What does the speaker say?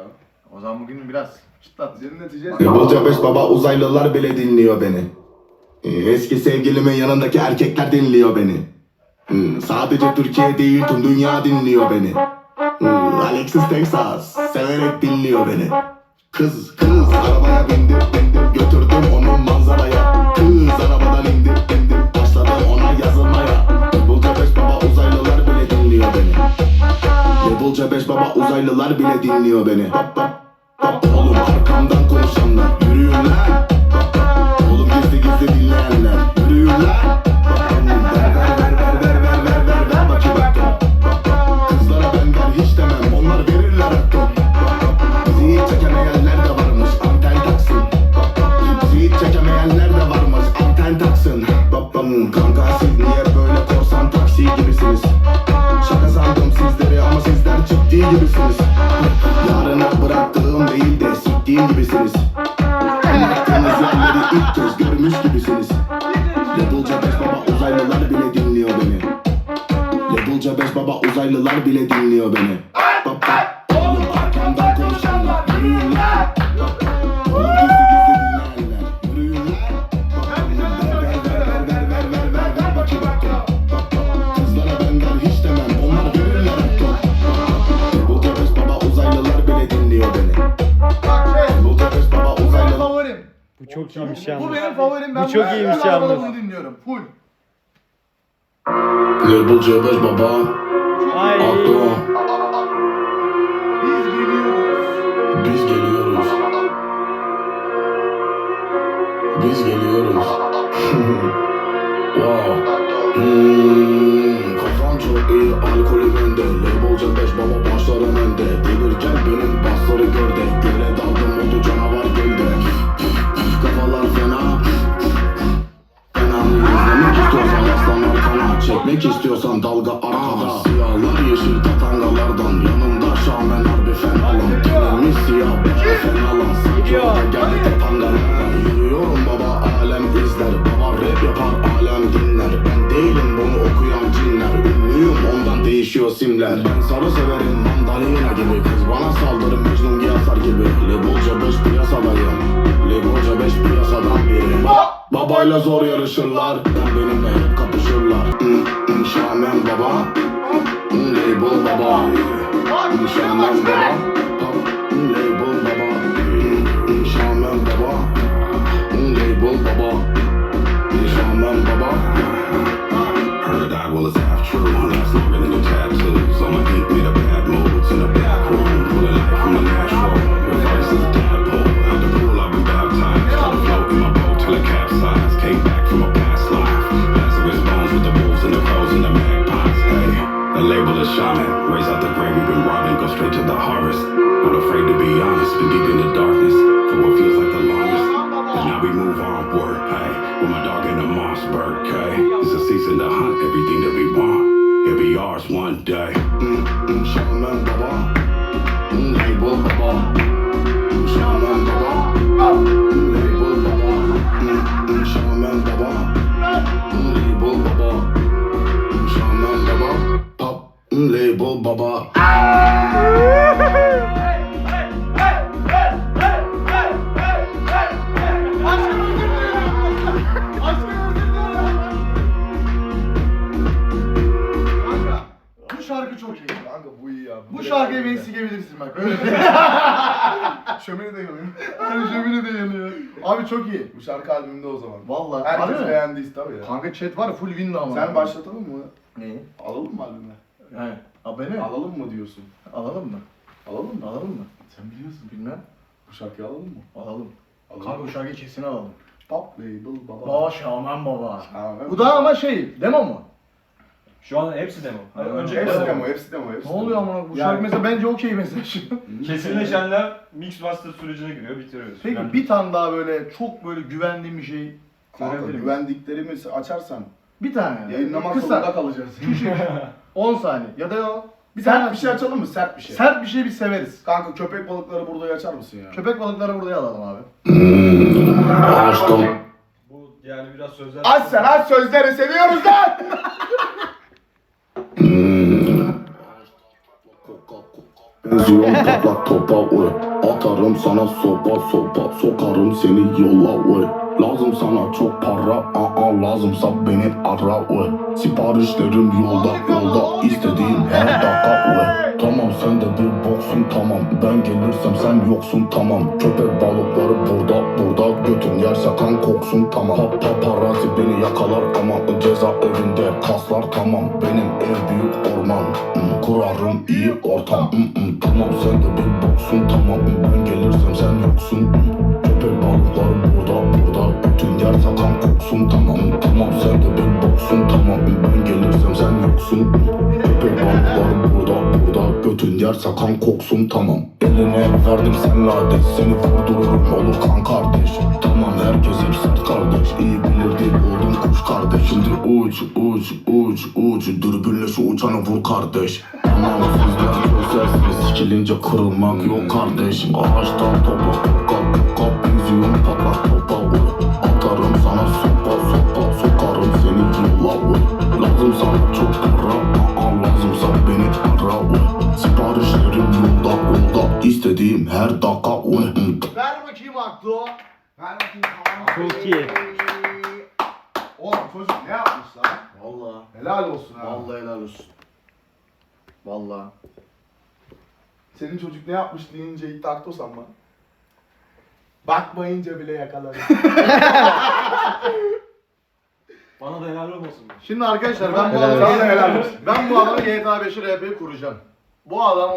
ya. O zaman bugün biraz çıtlat. Dinleteceğiz. Yılca beş baba uzaylılar bile dinliyor beni. Ee, Eski sevgilimin yanındaki erkekler dinliyor beni. Hmm, Sadece Türkiye değil tüm dünya dinliyor beni. Hmm, Alexis Texas severek dinliyor beni. Kız kız Levelce 5 baba uzaylılar bile dinliyor beni. Oğlum arkamdan konuşanlar Yürüyün lan. Oğlum gizli gizli dinleyenler Yürüyün lan gibisiniz. Yarına bıraktığım değil de siktiğim gibisiniz. Anlattığınız yerleri ilk kez görmüş gibisiniz. Levelce 5 baba uzaylılar bile dinliyor beni. Levelce 5 baba uzaylılar bile dinliyor beni çok iyiymiş Bu yalnız. benim favorim. Ben Bu çok iyiymiş ben arabada yalnız. bunu dinliyorum. Full. Level C5 baba Ay. Aklıma Biz geliyoruz. Biz geliyoruz Biz geliyoruz Wow Çekmek istiyorsan dalga arkada. Siyahlar yeşil tatangalardan. Yanımda şamen harbi fenalan Tenimiz siyah beyaz fenalan Sanki o da geldi tatangalardan Yürüyorum baba alem izler. Baba rap yapar alem dinler. Ben değilim bunu okuyan cinler. Ünlüyüm ondan değişiyor simler. Ben sarı severim mandalina gibi. Kız bana saldırır Mecnun Giyasar gibi. Lebolca 5 piyasadayım. Lebolca 5 piyasadan biri. Babayla zor yarışırlar. Ben benimle hep kapışırlar İnşallah baba. Label baba. İnşallah baba. Shaman. Raise out the grave, we've been robbing, go straight to the harvest. Not afraid to be honest, been deep in the darkness for what feels like the longest. But now we move onward, hey, with my dog in the Mossberg, hey. It's a season to hunt everything that we want. It'll be ours one day. Hmm, hmm, Şamen baba baba Hmm, Şamen baba Hmm, Label baba Kanka. Bu şarkı çok iyi. Kanka bu iyi ya. Bu şarkıyı beni sikebilirsin bak. Şömine de yanıyor. Hani şömine de yanıyor. Abi çok iyi. Bu şarkı albümünde o zaman. Vallahi. harbi Herkes mi? beğendiyse tabii ya. Kanka chat var ya full win ama. Sen başlatalım mı? Neyi? Alalım mı albümü? He. Abone. Alalım mı diyorsun? Alalım mı? Alalım mı? Alalım mı? Sen biliyorsun. Bilmem. Bu şarkıyı alalım mı? Alalım. Alalım. Kanka bu şarkıyı kesin alalım. Pop label baba. Baba Şaman baba. Şaman. Bu da ama şey demo mu? Şu an hepsi demo. Hani Ha, önceki Hepsi demo. demo, hepsi demo, hepsi Ne oluyor amına bu Yani- şarkı mesela bence okey mesela şu. Kesinleşenler mix master sürecine giriyor, bitiriyoruz. Peki Yani bir tane daha böyle çok böyle güvendiğim bir şey Kanka görebilir miyim? güvendiklerimiz açarsan Bir tane. yayınlamak Kısa. zorunda kalacağız. Küçük. 10 saniye ya da o. Bir Sert tane bir şey açalım mı? Sert bir şey. Sert bir şey biz severiz. Kanka köpek balıkları burada açar mısın ya? Köpek balıkları buraya alalım abi. Aşkım bu yani biraz sözler... Aç sen aç sözleri seviyoruz lan! Benziyorum toplak topa uy Atarım sana sopa sopa sokarım seni yola oy Lazım sana çok para aa lazımsa beni ara oy Siparişlerim yolda yolda istediğim her dakika oy Tamam sen de bir boksun tamam. Ben gelirsem sen yoksun tamam. Köpek balıkları burada burada. Götün yerse kan koksun tamam. Pa Paparazzi beni yakalar ama Ceza evinde kaslar tamam. Benim ev büyük orman Kurarım iyi ortam Tamam sen de bir boksun tamam. Ben gelirsem sen yoksun Hmm, Balıkları burada burada Götün yer sakan koksun tamam. Eline verdim sen lades Seni vurdururum olur kan kardeş. Tamam herkes hep sert kardeş. İyi bilirdi oldum kuş kardeş. Şimdi uç uç uç uç. Dürbünle şu uçanı vur kardeş. Tamam sizler çözersiniz Sikilince kırılmak yok kardeş. Ağaçtan topa kap kap Benziyorum patlar topa Bakayım aklı. Ver bakayım tamam. Çok iyi. Oğlum çocuk ne yapmış lan? Vallahi. Helal olsun ha. Vallahi helal olsun. Vallahi. Senin çocuk ne yapmış deyince ilk taktı o sanma. Bakmayınca bile yakaladı. Bana da helal olmasın. Şimdi arkadaşlar ben bu Helal adamı olsun. ben bu adamı GTA 5'i RP'yi kuracağım. Bu adam